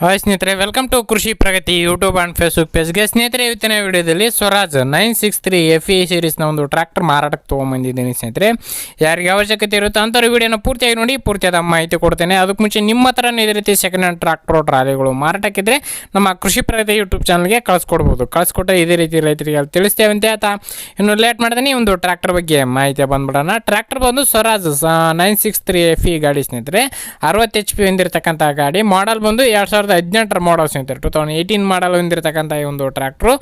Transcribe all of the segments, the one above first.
Hi ಸ್ನೇಹಿತರೆ welcome to Krishi Pragati YouTube and Facebook ಪೇಜ್ಗೆ ಸ್ನೇಹಿತರೆ, ಇವತ್ತಿನ ವಿಡಿಯೋದಲ್ಲಿ Swaraj nine six three F E ಸೀರೀಸ್ನ ಒಂದು ಟ್ರ್ಯಾಕ್ಟರ್ ಮಾರಾಟಕ್ಕೆ ತೊಗೊಂಬಂದಿದ್ದೀನಿ ಸ್ನೇಹಿತರೆ. ಯಾರಿಗೆ ಅವಶ್ಯಕತೆ ಇರುತ್ತೋ ಅಂಥವ್ರು ವಿಡಿಯೋನ ಪೂರ್ತಿಯಾಗಿ ನೋಡಿ, ಪೂರ್ತಿಯಾದ ಮಾಹಿತಿ ಕೊಡ್ತೇನೆ. ಅದಕ್ಕೆ ಮುಂಚೆ ನಿಮ್ಮ ಹತ್ರ ಇದೇ ರೀತಿ ಸೆಕೆಂಡ್ ಹ್ಯಾಂಡ್ ಟ್ರ್ಯಾಕ್ಟರ್ ಟ್ರಾಲಿಗಳು ಮಾರಾಟಕ್ಕಿದ್ರೆ ನಮ್ಮ ಕೃಷಿ ಪ್ರಗತಿ ಯೂಟ್ಯೂಬ್ ಚಾನಲ್ಗೆ ಕಳಿಸ್ಕೊಡ್ಬೋದು. ಕಳಿಸ್ಕೊಟ್ರೆ ಇದೇ ರೀತಿ ರೈತರಿಗೆ ತಿಳಿಸ್ತೇವೆ ಅಂತ ಆಯ್ತಾ ಇನ್ನು ಲೇಟ್ ಮಾಡ್ತೀನಿ ಒಂದು ಟ್ರ್ಯಾಕ್ಟರ್ ಬಗ್ಗೆ ಮಾಹಿತಿ ಬಂದ್ಬಿಡೋಣ. ಟ್ರ್ಯಾಕ್ಟರ್ ಬಂದು Swaraj nine six three F E ಗಾಡಿ ಸ್ನೇಹಿತರೆ. ಅರವತ್ತು ಎಚ್ ಪಿ ಹೊಂದಿರತಕ್ಕಂಥ ಗಾಡಿ. ಮಾಡಲ್ ಬಂದು ಎರಡು ಸಾವಿರದ ಹದಿನೆಂಟರ ಮಾಡಲ್ ಸ್ನೇಹಿತರೆ. ಟೂ ತೌಸಂಡ್ ಏಯ್ಟೀನ್ ಮಾಡಲ್ ಹೊಂದಿರತಕ್ಕಂಥ ಈ ಒಂದು ಟ್ರ್ಯಾಕ್ಟ್ರು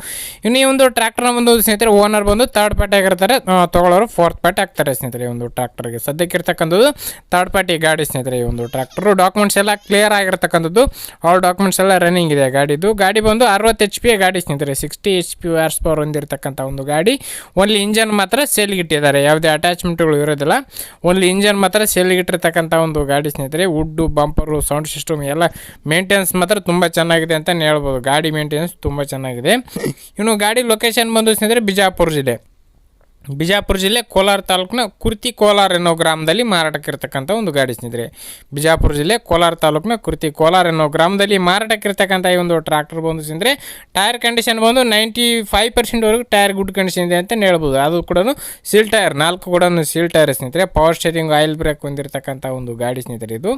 ಇನ್ನು ಈ ಒಂದು ಟ್ರ್ಯಾಕ್ಟರ್ನ ಒಂದು ಸ್ನೇಹಿತರೆ ಓನರ್ ಬಂದು ಥರ್ಡ್ ಪಾರ್ಟಿ ಆಗಿರ್ತಾರೆ. ತೊಗೊಳೋರು ಫೋರ್ತ್ ಪಾರ್ಟಿ ಆಗ್ತಾರೆ ಸ್ನೇಹಿತರೆ ಈ ಒಂದು ಟ್ರ್ಯಾಕ್ಟರ್ಗೆ ಸದ್ಯಕ್ಕೆ ಇರ್ತಕ್ಕಂಥದ್ದು ಥರ್ಡ್ ಪಾರ್ಟಿ ಗಾಡಿ ಸ್ನೇಹಿತರೆ ಈ ಒಂದು ಟ್ರ್ಯಾಕ್ಟರು ಡಾಕ್ಯುಮೆಂಟ್ಸ್ ಎಲ್ಲ ಕ್ಲಿಯರ್ ಆಗಿರ್ತಕ್ಕಂಥದ್ದು. ಆಲ್ ಡಾಕ್ಯುಮೆಂಟ್ಸ್ ಎಲ್ಲ ರನ್ನಿಂಗ್ ಇದೆ ಗಾಡಿದು. ಗಾಡಿ ಬಂದು ಅರವತ್ತು ಎಚ್ ಪಿ ಗಾಡಿ ಸ್ನೇಹಿತರೆ. Sixty H P horse power ಹೊಂದಿರತಕ್ಕಂಥ ಒಂದು ಗಾಡಿ. ಓನ್ಲಿ ಇಂಜನ್ ಮಾತ್ರ ಇಟ್ಟಿದ್ದಾರೆ. ಯಾವುದೇ ಅಟ್ಯಾಚ್ಮೆಂಟ್ಗಳು ಇರೋದಿಲ್ಲ. ಓನ್ಲಿ ಇಂಜನ್ ಮಾತ್ರ ಇಟ್ಟಿರ್ತಕ್ಕಂಥ ಒಂದು ಗಾಡಿ ಸ್ನೇಹಿತರೆ. ವುಡ್ಡು ಬಂಪರು ಸೌಂಡ್ ಸಿಸ್ಟಮ್ ಎಲ್ಲ ಮೇಂಟೆನೆನ್ಸ್ ಮಾತ್ರ ತುಂಬ ಚೆನ್ನಾಗಿದೆ ಅಂತಲೇ ಹೇಳ್ಬೋದು. ಗಾಡಿ ಮೇಂಟೆನೆನ್ಸ್ ತುಂಬ ಚೆನ್ನಾಗಿದೆ. ಇನ್ನು ಗಾಡಿ ಲೊಕೇಶನ್ ಬಂದು ಸ್ನೇಹಿತರೆ ಬಿಜಾಪುರ ಜಿಲ್ಲೆ. ಬಿಜಾಪುರ ಜಿಲ್ಲೆ ಕೋಲಾರ ತಾಲೂಕಿನ ಕುರ್ತಿ ಕೋಲಾರ ಎನ್ನೋ ಗ್ರಾಮದಲ್ಲಿ ಮಾರಾಟಕ್ಕಿರ್ತಕ್ಕಂಥ ಒಂದು ಗಾಡಿ ಸ್ನೇಹಿತರೆ. ಬಿಜಾಪುರ ಜಿಲ್ಲೆ ಕೋಲಾರ ತಾಲೂಕಿನ ಕುರ್ತಿ ಕೋಲಾರ ಎನ್ನೋ ಗ್ರಾಮದಲ್ಲಿ ಮಾರಾಟಕ್ಕಿರ್ತಕ್ಕಂಥ ಈ ಒಂದು ಟ್ರಾಕ್ಟರ್ ಬಂದು ಸ್ನೇಹಿತರೆ, ಟೈರ್ ಕಂಡೀಷನ್ ಬಂದು ನೈಂಟಿ ಫೈವ್ ಪರ್ಸೆಂಟ್ವರೆಗೂ ಟೈರ್ ಗುಡ್ ಕಂಡೀಷನ್ ಇದೆ ಅಂತ ಹೇಳ್ಬೋದು. ಅದು ಕೂಡ ಸೀಲ್ ಟೈರ್, ನಾಲ್ಕು ಕೂಡ ಸೀಲ್ ಟೈರ್ ಸ್ನೇಹಿತರೆ ಪವರ್ ಸ್ಟೇರಿಂಗ್ ಆಯಿಲ್ ಬ್ರೇಕ್ ಹೊಂದಿರತಕ್ಕಂಥ ಒಂದು ಗಾಡಿ ಸ್ನೇಹಿತರೆ ಇದು.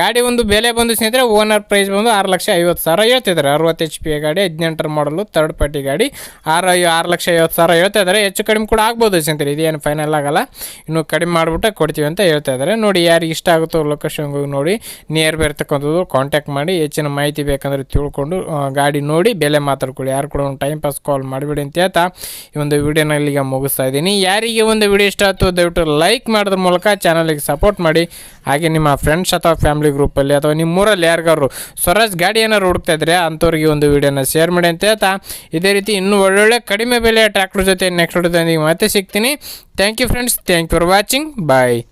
ಗಾಡಿ ಒಂದು ಬೆಲೆ ಬಂದು ಸ್ನೇಹಿತರೆ ಓನರ್ ಪ್ರೈಸ್ ಬಂದು ಆರು ಲಕ್ಷ ಐವತ್ತು ಸಾವಿರ ಹೇಳ್ತಿದ್ದಾರೆ. ಅರವತ್ತು ಎಚ್ ಪಿ ಗಾಡಿ, ಹದಿನೆಂಟರ ಮಾಡಲು ಥರ್ಡ್ ಪಾರ್ಟಿ ಗಾಡಿ, ಆರು ಆರು ಲಕ್ಷ ಐವತ್ತು ಸಾವಿರ ಹೇಳ್ತಾ ಇದ್ದಾರೆ. ಹೆಚ್ಚು ಕಡಿಮೆ ಕೂಡ ಆಗ್ಬೋದು. ಸ್ನೇಹಿತರೆ ಇದೇನು ಫೈನಲ್ ಆಗಲ್ಲ. ಇನ್ನು ಕಡಿಮೆ ಮಾಡಿಬಿಟ್ಟೆ ಕೊಡ್ತೀವಿ ಅಂತ ಹೇಳ್ತಾ ಇದ್ದಾರೆ. ನೋಡಿ ಯಾರಿಗೆ ಇಷ್ಟ ಆಗುತ್ತೋ ಲೊಕೇಶನ್ಗೆ ನೋಡಿ. ನಿಯರ್ ಬೈ ಇರ್ತಕ್ಕಂಥದ್ದು ಕಾಂಟ್ಯಾಕ್ಟ್ ಮಾಡಿ, ಹೆಚ್ಚಿನ ಮಾಹಿತಿ ಬೇಕಂದರೆ ತಿಳ್ಕೊಂಡು ಗಾಡಿ ನೋಡಿ, ಬೆಲೆ ಮಾತಾಡ್ಕೊಳ್ಳಿ. ಯಾರು ಕೂಡ ಒಂದು ಟೈಮ್ ಪಾಸ್ ಕಾಲ್ ಮಾಡಿಬಿಡಿ ಅಂತ ಹೇಳ್ತಾ ಈ ಒಂದು ವಿಡಿಯೋನ ಇಲ್ಲಿಗೆ ಮುಗಿಸ್ತಾ ಇದ್ದೀನಿ. ಯಾರಿಗೆ ಒಂದು ವಿಡಿಯೋ ಇಷ್ಟ ಆಯ್ತು ದಯವಿಟ್ಟು ಲೈಕ್ ಮಾಡೋದ್ರ ಮೂಲಕ ಚಾನಲಿಗೆ ಸಪೋರ್ಟ್ ಮಾಡಿ. ಹಾಗೆ ನಿಮ್ಮ ಫ್ರೆಂಡ್ಸ್ ಅಥವಾ ಫ್ಯಾಮಿಲಿ ಗ್ರೂಪಲ್ಲಿ ಅಥವಾ ನಿಮ್ಮೂರಲ್ಲಿ ಯಾರಿಗಾರು ಸ್ವರಾಜ್ ಗಾಡಿ ಏನಾದ್ರು ಹುಡುಕ್ತಾ ಇದ್ರೆ ಅಂಥವ್ರಿಗೆ ಒಂದು ವಿಡಿಯೋನ ಶೇರ್ ಮಾಡಿ ಅಂತ ಹೇಳ್ತಾ. ಇದೇ ರೀತಿ ಇನ್ನೂ ಒಳ್ಳೊಳ್ಳೆ ಕಡಿಮೆ ಬೆಲೆಯ ಟ್ರ್ಯಾಕ್ಟರ್ ಜೊತೆ ನೆಕ್ಸ್ಟ್ ಮತ್ತೆ ಸಿಗ್ತೀನಿ. Thank you friends thank you for watching bye